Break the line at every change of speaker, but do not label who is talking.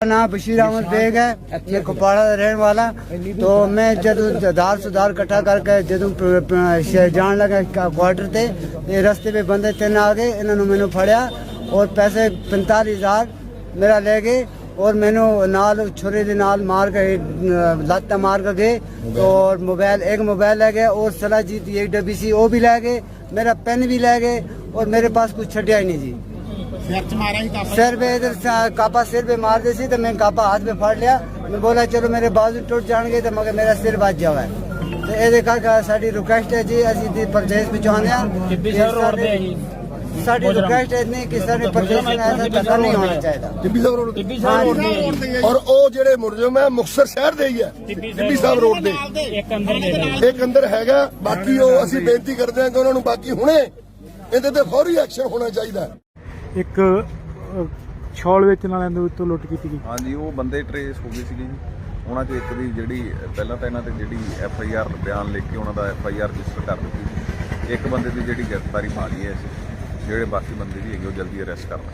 नाम बशीर अहमद बेग है ये कुपवाड़ा ਦਾ ਰਹਿਣ ਵਾਲਾ तो मैं ਜਦੋਂ ਜਦਾਰ ਸੁਧਾਰ ਇਕੱਠਾ ਕਰਕੇ ਜਦੋਂ ਪ- ਪ- ਸ਼- ਜਾਣ ਲੱਗਾ ਕ- ਕੁਆਟਰ ਤੇ ਇਹ ਰਸਤੇ 'ਤੇ ਬੰਦੇ ਤਿੰਨ ਆ ਗਏ ਇਹਨਾਂ ਨੂੰ ਮੈਨੂੰ ਫੜਿਆ ਔਰ ਪੈਸੇ 45000 ਮੇਰਾ ਲੈ ਗਏ ਔਰ ਮੈਨੂੰ ਨਾਲ ਛੁਰੇ ਦੇ ਨਾਲ ਮਾਰ ਕੇ ਅ, ਲੱਤ ਮਾਰ ਕੇ ਗਏ ਔਰ ਮੋਬਾਈਲ ਇੱਕ ਮੋਬਾਈਲ ਲੈ ਗਏ ਔਰ ਸਲਾਜੀਤ ਦੀ ਇੱਕ ਡੱਬੀ ਸੀ ਉਹ ਵੀ ਲੈ ਗਏ ਮੇਰਾ ਪੈਨ ਵੀ ਲੈ ਗਏ ਔਰ ਮੇਰੇ ਪਾਸ ਕੁਝ ਛੱਡਿਆ ਹੀ ਨਹੀਂ ਜੀ
ਸਿਰ ਚ ਮਾਰਿਆ ਸੀ ਕਾਪਾ
सर पे इधर से कापा सिर पे मार दी थी तो मैं कापा हाथ में फाड़ लिया मैं बोला चलो मेरे बाजू टूट जाएंगे तो मगर मेरा सिर बच जावा तो ये देखा कि साड़ी रिक्वेस्ट है जी ਅਸੀਂ ਦੀ ਪ੍ਰਦੇਸ਼ ਵਿੱਚ ਆਉਂਦੇ ਆ
ਟਿੱਬੀ ਸਾਹਿਬ ਰੋਡ ਤੇ ਹੈ ਜੀ
ਸਾਡੀ ਰਿਕੁਐਸਟ ਹੈ ਨਹੀਂ ਕਿ ਸਾਡੇ ਪ੍ਰਦੇਸ਼ में ऐसा धक्का नहीं होना चाहिए
ਟਿੱਬੀ ਸਾਹਿਬ ਰੋਡ
ਟਿੱਬੀ ਸਾਹਿਬ ਰੋਡ ਤੇ ਹੈ ਜੀ
ਔਰ ਉਹ ਜਿਹੜੇ ਮੁਲਜ਼ਮ ਹੈ ਮੁਕਤਸਰ ਸ਼ਹਿਰ ਦੇ ਹੀ ਹੈ ਟਿੱਬੀ ਸਾਹਿਬ ਰੋਡ ਦੇ
ਇੱਕ ਅੰਦਰ ਦੇ ਰਹੇ
ਇੱਕ ਅੰਦਰ ਹੈਗਾ ਬਾਕੀ ਉਹ ਅਸੀਂ ਬੇਨਤੀ ਕਰਦੇ ਹਾਂ ਕਿ ਉਹਨਾਂ ਨੂੰ ਬਾਕੀ ਹੁਣੇ ਇਹਦੇ ਤੇ ਫੌਰੀ ਐਕਸ਼ਨ ਹੋਣਾ ਚਾਹੀਦਾ ਹੈ
ਇੱਕ ਅ, ਵੇਚਣ ਵਾਲਿਆਂ ਦੇ ਉੱਤੋਂ ਲੁੱਟ ਕੀਤੀ ਗਈ।
ਹਾਂਜੀ ਉਹ ਬੰਦੇ ਟਰੇਸ ਹੋ ਗਏ ਸੀਗੇ ਜੀ। ਉਹਨਾਂ ਚੋਂ ਇੱਕ ਦੀ ਜਿਹੜੀ ਪਹਿਲਾਂ ਤਾਂ ਇਹਨਾਂ ਤੇ ਜਿਹੜੀ ਐਫ ਆਈ ਆਰ ਬਿਆਨ ਲਿਖ ਕੇ ਉਹਨਾਂ ਦਾ ਐਫ ਆਈ ਆਰ ਰਜਿਸਟਰ ਕਰ ਦਿੱਤੀ ਇੱਕ ਬੰਦੇ ਦੀ ਜਿਹੜੀ ਗ੍ਰਿਫਤਾਰੀ ਪਾ ਲਈ ਹੈ ਅਸੀਂ ਜਿਹੜੇ ਬਾਕੀ ਬੰਦੇ ਵੀ ਹੈਗੇ ਉਹ ਜਲਦੀ ਅਰੈਸਟ ਕਰਨਾ